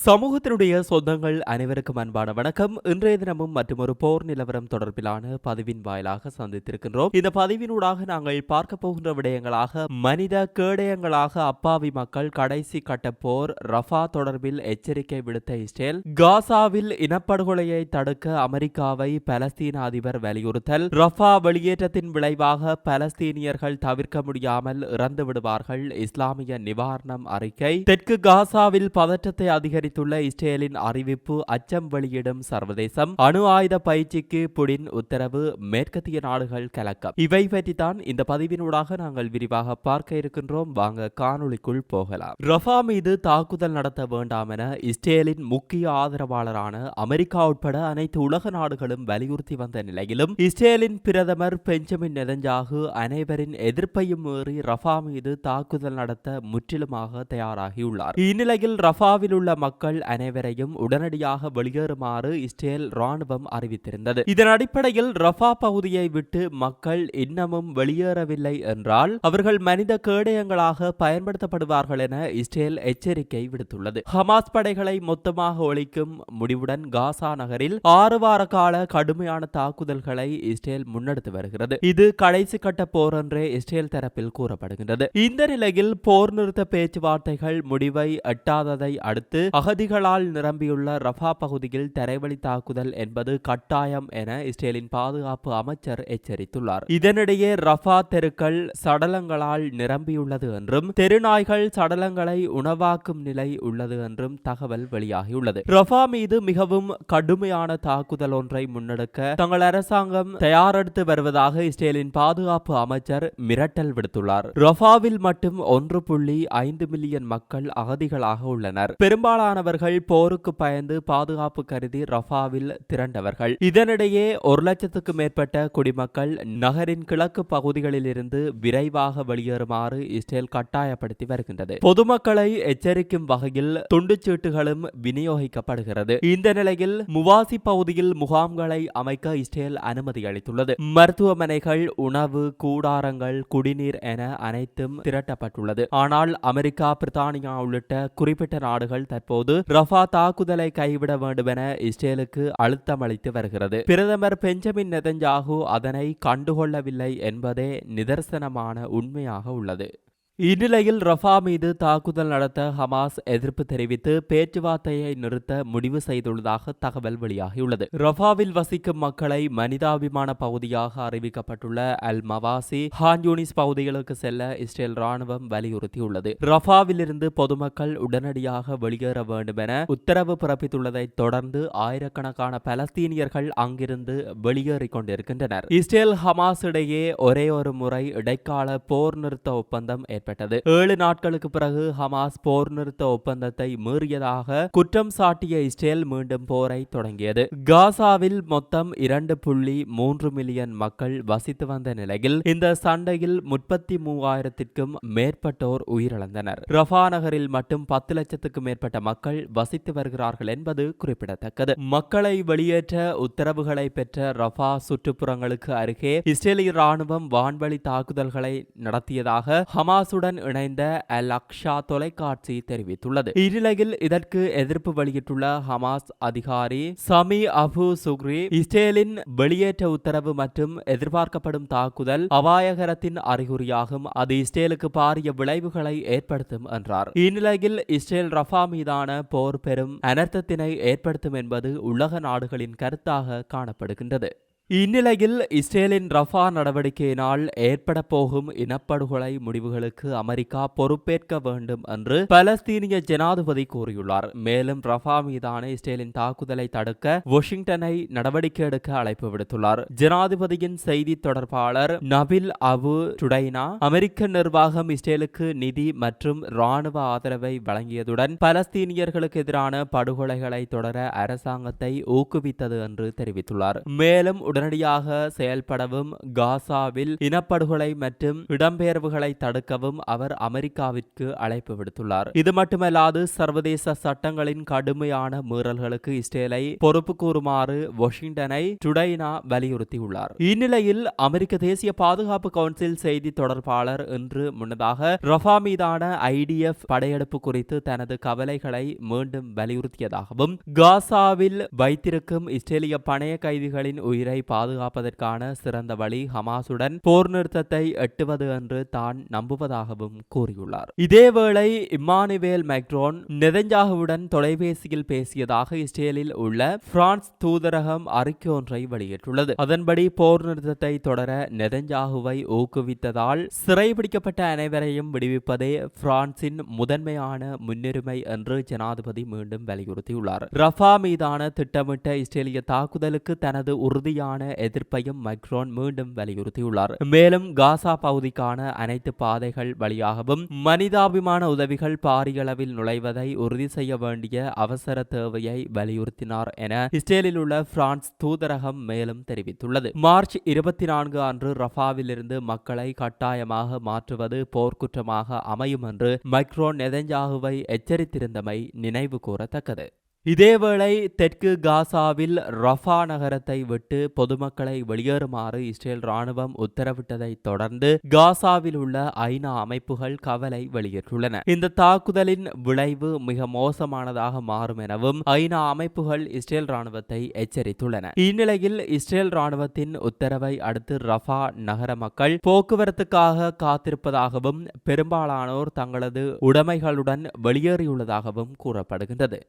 சமூகத்தினுடைய சொந்தங்கள் அனைவருக்கும் அன்பான வணக்கம். இன்றைய தினமும் மற்றும் ஒரு போர் நிலவரம் தொடர்பிலான பதிவின் வாயிலாக சந்தித்திருக்கின்றோம். இந்த பதிவினூடாக நாங்கள் பார்க்க போகின்ற விடயங்களாக மனித கேடயங்களாக அப்பாவி மக்கள் கடைசி கட்ட போர் ரஃபா தொடர்பில் எச்சரிக்கை விடுத்த இஸ்ரேல் காசாவில் இனப்படுகொலையை தடுக்க அமெரிக்காவை பலஸ்தீன அதிபர் வலியுறுத்தல் ரஃபா வெளியேற்றத்தின் விளைவாக பலஸ்தீனியர்கள் தவிர்க்க முடியாமல் இறந்து விடுவார்கள் இஸ்லாமிய நிவாரணம் அறிக்கை தெற்கு காசாவில் பதற்றத்தை அதிகரித்துள்ள இஸ்ரேலின் அறிவிப்பு அச்சம் வெளியிடும் சர்வதேசம். அணு ஆயுத பயிற்சிக்கு புடின் உத்தரவு மேற்கத்திய நாடுகள் கலக்கம். இவை பற்றித்தான் இந்த பதிவினூடாக நாங்கள் விரிவாக பார்க்க இருக்கின்றோம். வாங்க காணொலிக்குள் போகலாம். ரஃபா மீது தாக்குதல் நடத்த வேண்டாம் என இஸ்ரேலின் முக்கிய ஆதரவாளரான அமெரிக்கா உட்பட அனைத்து உலக நாடுகளும் வலியுறுத்தி வந்த நிலையிலும் இஸ்ரேலின் பிரதமர் பெஞ்சமின் நெதஞ்சாகு அனைவரின் எதிர்ப்பையும் மீறி ரஃபா மீது தாக்குதல் நடத்த முற்றிலுமாக தயாராகியுள்ளார். இந்நிலையில் ரஃபாவில் உள்ள மக்கள் அனைவரையும் உடனடியாக வெளியேறுமாறு இஸ்ரேல் ராணுவம் அறிவித்திருந்தது. இதன் அடிப்படையில் ரஃபா பகுதியை விட்டு மக்கள் இன்னமும் வெளியேறவில்லை என்றால் அவர்கள் மனித கேடயங்களாக பயன்படுத்தப்படுவார்கள் என இஸ்ரேல் எச்சரிக்கை விடுத்துள்ளது. ஹமாஸ் படைகளை மொத்தமாக ஒழிக்கும் முடிவுடன் காசா நகரில் ஆறு வார கால கடுமையான தாக்குதல்களை இஸ்ரேல் முன்னெடுத்து வருகிறது. இது கடைசி கட்ட போர் என்றே இஸ்ரேல் தரப்பில் கூறப்படுகின்றது. இந்த நிலையில் போர் நிறுத்த பேச்சுவார்த்தைகள் முடிவை எட்டாததை அடுத்து அகதிகளால் நிரம்பியுள்ள ரஃபா பகுதியில் தரைவழி தாக்குதல் என்பது கட்டாயம் என இஸ்ரேலின் பாதுகாப்பு அமைச்சர் எச்சரித்துள்ளார். இதனிடையே ரஃபா தெருக்கள் சடலங்களால் நிரம்பியுள்ளது என்றும் தெருநாய்கள் சடலங்களை உணவாக்கும் நிலை உள்ளது என்றும் தகவல் வெளியாகியுள்ளது. ரஃபா மீது மிகவும் கடுமையான தாக்குதல் ஒன்றை முன்னெடுக்க தங்கள் அரசாங்கம் தயாரெடுத்து வருவதாக இஸ்ரேலின் பாதுகாப்பு அமைச்சர் மிரட்டல் விடுத்துள்ளார். ரஃபாவில் மட்டும் ஒன்று புள்ளி ஐந்து மில்லியன் மக்கள் அகதிகளாக உள்ளனர். பெரும்பாலான பெரும்பாலானவர்கள் போருக்கு பயந்து பாதுகாப்பு கருதி ரஃபாவில் திரண்டவர்கள். இதனிடையே ஒரு லட்சத்துக்கு மேற்பட்ட குடிமக்கள் நகரின் கிழக்கு பகுதிகளில் இருந்து விரைவாக வெளியேறுமாறு இஸ்ரேல் கட்டாயப்படுத்தி வருகின்றது. பொதுமக்களை எச்சரிக்கும் வகையில் துண்டுச்சீட்டுகளும் விநியோகிக்கப்படுகிறது. இந்த நிலையில் முவாசி பகுதியில் முகாம்களை அமைக்க இஸ்ரேல் அனுமதி அளித்துள்ளது. மருத்துவமனைகள் உணவு கூடாரங்கள் குடிநீர் என அனைத்தும் திரட்டப்பட்டுள்ளது. ஆனால் அமெரிக்கா பிரித்தானியா உள்ளிட்ட குறிப்பிட்ட நாடுகள் தற்போது ரஃபா தாக்குதலை கைவிட வேண்டும் என இஸ்ரேலுக்கு அழுத்தம் அளித்து வருகிறது. பிரதமர் பெஞ்சமின் நெதஞ்சாகு அதனை கண்டுகொள்ளவில்லை என்பதே நிதர்சனமான உண்மையாக உள்ளது. இந்நிலையில் ரஃபா மீது தாக்குதல் நடத்த ஹமாஸ் எதிர்ப்பு தெரிவித்து பேச்சுவார்த்தையை நிறுத்த முடிவு செய்துள்ளதாக தகவல் வெளியாகியுள்ளது. ரஃபாவில் வசிக்கும் மக்களை மனிதாபிமான பகுதியாக அறிவிக்கப்பட்டுள்ள அல் மவாசி ஹான்யூனிஸ் பகுதிகளுக்கு செல்ல இஸ்ரேல் ராணுவம் வலியுறுத்தியுள்ளது. ரஃபாவிலிருந்து பொதுமக்கள் உடனடியாக வெளியேற வேண்டும் என உத்தரவு பிறப்பித்துள்ளதை தொடர்ந்து ஆயிரக்கணக்கான பலஸ்தீனியர்கள் அங்கிருந்து வெளியேறிக் கொண்டிருக்கின்றனர். இஸ்ரேல் ஹமாஸ் இடையே ஒரே ஒரு முறை இடைக்கால போர் நிறுத்த ஒப்பந்தம் ஏற்பட்டது ஏற்பட்டது ஏழு நாட்களுக்கு பிறகு ஹமாஸ் போர் நிறுத்த ஒப்பந்தத்தை மீறியதாக குற்றம் சாட்டிய இஸ்ரேல் மீண்டும் போரை தொடங்கியது. காசாவில் மொத்தம் இரண்டு புள்ளி மூன்று மில்லியன் மக்கள் வசித்து வந்த நிலையில் இந்த சண்டையில் முப்பத்தி மூவாயிரத்திற்கும் மேற்பட்டோர் உயிரிழந்தனர். ரஃபா நகரில் மட்டும் பத்து லட்சத்துக்கும் மேற்பட்ட மக்கள் வசித்து வருகிறார்கள் என்பது குறிப்பிடத்தக்கது. மக்களை வெளியேற்ற உத்தரவுகளை பெற்ற ரஃபா சுற்றுப்புறங்களுக்கு அருகே இஸ்ரேலிய ராணுவம் வான்வழி தாக்குதல்களை நடத்தியதாக ஹமாஸ் அரசுடன் இணைந்த அல் அக்ஷா தொலைக்காட்சி தெரிவித்துள்ளது. இந்நிலையில் இதற்கு எதிர்ப்பு வெளியிட்டுள்ள ஹமாஸ் அதிகாரி சமி அபு சுக்ரி இஸ்ரேலின் வெளியேற்ற உத்தரவு மற்றும் எதிர்பார்க்கப்படும் தாக்குதல் அபாயகரத்தின் அறிகுறியாகும். அது இஸ்ரேலுக்கு பாரிய விளைவுகளை ஏற்படுத்தும் என்றார். இந்நிலையில் இஸ்ரேல் ரஃபா மீதான போர் பெரும் அனர்த்தத்தினை ஏற்படுத்தும் என்பது உலக நாடுகளின் கருத்தாக காணப்படுகின்றது. இந்நிலையில் இஸ்ரேலின் ரஃபா நடவடிக்கையினால் ஏற்பட போகும் இனப்படுகொலை முடிவுகளுக்கு அமெரிக்கா பொறுப்பேற்க வேண்டும் என்று பலஸ்தீனிய ஜனாதிபதி கூறியுள்ளார். மேலும் ரஃபா மீதான இஸ்ரேலின் தாக்குதலை தடுக்க வாஷிங்டனை நடவடிக்கை எடுக்க அழைப்பு விடுத்துள்ளார். ஜனாதிபதியின் செய்தி தொடர்பாளர் நபில் அபு டுடைனா அமெரிக்க நிர்வாகம் இஸ்ரேலுக்கு நிதி மற்றும் ராணுவ ஆதரவை வழங்கியதுடன் பலஸ்தீனியர்களுக்கு எதிரான படுகொலைகளை தொடர அரசாங்கத்தை ஊக்குவித்தது என்று தெரிவித்துள்ளார். மேலும் உடனடியாக செயல்படவும் காசாவில் இனப்படுகொலை மற்றும் இடம்பெயர்வுகளை தடுக்கவும் அவர் அமெரிக்காவிற்கு அழைப்பு விடுத்துள்ளார். இது மட்டுமல்லாது சர்வதேச சட்டங்களின் கடுமையான மீறல்களுக்கு இஸ்ரேலை பொறுப்பு கூறுமாறு வாஷிங்டனை டுடைனா வலியுறுத்தியுள்ளார். இந்நிலையில் அமெரிக்க தேசிய பாதுகாப்பு கவுன்சில் செய்தி தொடர்பாளர் இன்று முன்னதாக ரஃபா மீதான ஐடிஎஃப் படையெடுப்பு குறித்து தனது கவலைகளை மீண்டும் வலியுறுத்தியதாகவும் காசாவில் வைத்திருக்கும் இஸ்ரேலிய பணைய கைதிகளின் உயிரை பாதுகாப்பதற்கான சிறந்த வழி ஹமாசுடன் போர் நிறுத்தத்தை எட்டுவது என்று தான் நம்புவதாகவும் கூறியுள்ளார். இதேவேளை இம்மானுவேல் மெக்ரோன் நெதஞ்சாகுவுடன் தொலைபேசியில் பேசியதாக இஸ்ரேலில் உள்ள பிரான்ஸ் தூதரகம் அறிக்கை ஒன்றை வெளியிட்டுள்ளது. அதன்படி போர் நிறுத்தத்தை தொடர நெதஞ்சாகுவை ஊக்குவித்ததால் சிறைபிடிக்கப்பட்ட அனைவரையும் விடுவிப்பதே பிரான்சின் முதன்மையான முன்னுரிமை என்று ஜனாதிபதி மீண்டும் வலியுறுத்தியுள்ளார். ரஃபா மீதான திட்டமிட்ட இஸ்ரேலிய தாக்குதலுக்கு தனது உறுதியான எதிர்ப்பையும் மைக்ரோன் மீண்டும் வலியுறுத்தியுள்ளார். மேலும் காசா பகுதிக்கான அனைத்து பாதைகள் வழியாகவும் மனிதாபிமான உதவிகள் பாரியளவில் நுழைவதை உறுதி செய்ய வேண்டிய அவசர தேவையை வலியுறுத்தினார் என இஸ்ரேலில் உள்ள பிரான்ஸ் தூதரகம் மேலும் தெரிவித்துள்ளது. மார்ச் இருபத்தி நான்கு அன்று ரஃபாவிலிருந்து மக்களை கட்டாயமாக மாற்றுவது போர்க்குற்றமாக அமையும் என்று மைக்ரோன் நெதஞ்சாகுவை எச்சரித்திருந்தமை நினைவு கூறத்தக்கது. இதேவேளை தெற்கு காசாவில் ரஃபா நகரத்தை விட்டு பொதுமக்களை வெளியேறுமாறு இஸ்ரேல் ராணுவம் உத்தரவிட்டதை தொடர்ந்து காசாவில் உள்ள ஐநா அமைப்புகள் கவலை வெளியிட்டுள்ளன இந்த தாக்குதலின் விளைவு மிக மோசமானதாக மாறும் எனவும் ஐநா அமைப்புகள் இஸ்ரேல் ராணுவத்தை எச்சரித்துள்ளன. இந்நிலையில் இஸ்ரேல் ராணுவத்தின் உத்தரவை அடுத்து ரஃபா நகர மக்கள் போக்குவரத்துக்காக காத்திருப்பதாகவும் பெரும்பாலானோர் தங்களது உடைமைகளுடன் வெளியேறியுள்ளதாகவும் கூறப்படுகின்றது.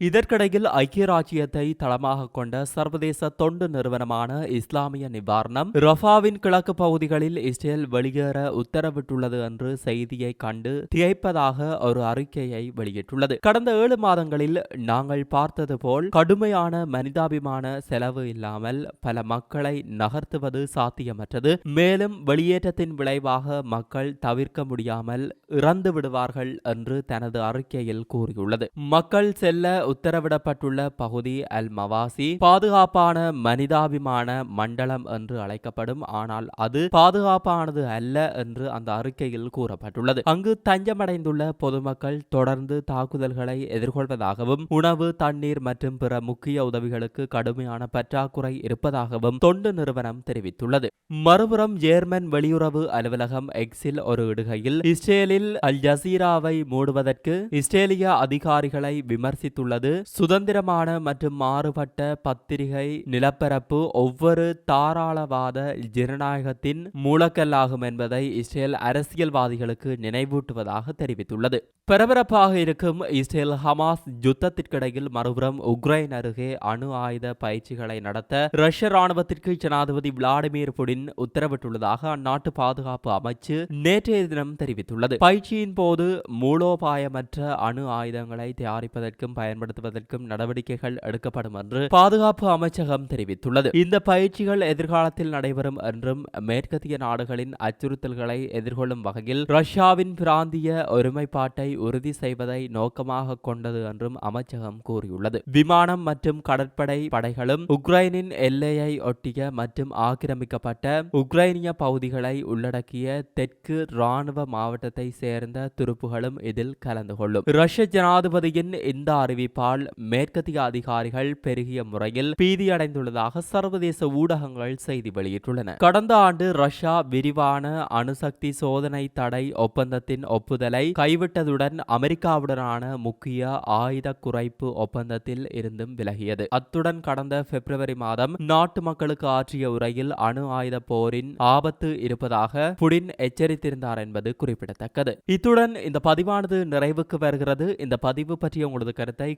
இதற்கிடையில் ஐக்கிய ராஜ்யத்தை தளமாக கொண்ட சர்வதேச தொண்டு நிறுவனமான இஸ்லாமிய நிவாரணம் ரஃபாவின் கிழக்கு பகுதிகளில் இஸ்ரேல் வெளியேற உத்தரவிட்டுள்ளது என்று செய்தியை கண்டு திகைப்பதாக ஒரு அறிக்கையை வெளியிட்டுள்ளது. கடந்த ஏழு மாதங்களில் நாங்கள் பார்த்தது போல் கடுமையான மனிதாபிமான செலவு இல்லாமல் பல மக்களை நகர்த்துவது சாத்தியமற்றது. மேலும் வெளியேற்றத்தின் விளைவாக மக்கள் தவிர்க்க முடியாமல் இறந்து விடுவார்கள் என்று தனது அறிக்கையில் கூறியுள்ளது. மக்கள் செல்ல உத்தரவிடப்பட்டுள்ள பகுதி அல் மவாசி பாதுகாப்பான மனிதாபிமான மண்டலம் என்று அழைக்கப்படும். ஆனால் அது பாதுகாப்பானது அல்ல என்று அந்த அறிக்கையில் கூறப்பட்டுள்ளது. அங்கு தஞ்சமடைந்துள்ள பொதுமக்கள் தொடர்ந்து தாக்குதல்களை எதிர்கொள்வதாகவும் உணவு தண்ணீர் மற்றும் பிற முக்கிய உதவிகளுக்கு கடுமையான பற்றாக்குறை இருப்பதாகவும் தொண்டு நிறுவனம் தெரிவித்துள்ளது. மறுபுறம் ஜேர்மன் வெளியுறவு அலுவலகம் எக்ஸில் ஒரு இடுகையில் இஸ்ரேலில் அல் ஜசீராவை மூடுவதற்கு இஸ்ரேலிய அதிகாரிகளை விமர்சித்துள்ளது சுதந்திரமான மற்றும் மாறுபட்ட பத்திரிகை நிலப்பரப்பு ஒவ்வொரு தாராளவாத ஜனநாயகத்தின் மூலக்கல்லாகும் என்பதை இஸ்ரேல் அரசியல்வாதிகளுக்கு நினைவூட்டுவதாக தெரிவித்துள்ளது. பரபரப்பாக இருக்கும் இஸ்ரேல் ஹமாஸ் யுத்தத்திற்கிடையில் மறுபுறம் உக்ரைன் அருகே அணு ஆயுத பயிற்சிகளை நடத்த ரஷ்ய ராணுவத்திற்கு ஜனாதிபதி விளாடிமிர் புடின் உத்தரவிட்டுள்ளதாக அந்நாட்டு பாதுகாப்பு அமைச்சு நேற்றைய தினம் தெரிவித்துள்ளது. பயிற்சியின் போது மூலோபாயமற்ற அணு ஆயுதங்களை தயாரிப்பதற்கும் பயன்படுத்துவதற்கும் நடவடிக்கைகள் எடுக்கப்படும் என்று பாதுகாப்பு அமைச்சகம் தெரிவித்துள்ளது. இந்த பயிற்சிகள் எதிர்காலத்தில் நடைபெறும் என்றும் மேற்கத்திய நாடுகளின் அச்சுறுத்தல்களை எதிர்கொள்ளும் வகையில் ரஷ்யாவின் பிராந்திய ஒருமைப்பாட்டை உறுதி செய்வதை நோக்கமாக கொண்டது என்றும் அமைச்சகம் கூறியுள்ளது. விமானம் மற்றும் கடற்படை படைகளும் உக்ரைனின் எல்லையை ஒட்டிய மற்றும் ஆக்கிரமிக்கப்பட்ட உக்ரைனிய பகுதிகளை உள்ளடக்கிய தெற்கு ராணுவ மாவட்டத்தை சேர்ந்த துருப்புகளும் இதில் கலந்து கொள்ளும். ரஷ்ய ஜனாதிபதியின் இந்த அறிவிப்பு பால் மேற்கத்திய அதிகாரிகள் பெருகிய முறையில் பீதியடைந்துள்ளதாக சர்வதேச ஊடகங்கள் செய்தி வெளியிட்டுள்ளன. கடந்த ஆண்டு ரஷ்யா விரிவான அணுசக்தி சோதனை தடை ஒப்பந்தத்தின் ஒப்புதலை கைவிட்டதுடன் அமெரிக்காவுடனான முக்கிய ஆயுத குறைப்பு ஒப்பந்தத்தில் இருந்தும் விலகியது. அத்துடன் கடந்த பிப்ரவரி மாதம் நாட்டு மக்களுக்கு ஆற்றிய உரையில் அணு ஆயுத போரின் ஆபத்து இருப்பதாக புடின் எச்சரித்திருந்தார் என்பது குறிப்பிடத்தக்கது. இத்துடன் இந்த பதிவானது நிறைவுக்கு வருகிறது. இந்த பதிவு பற்றிய உங்களது கருத்தை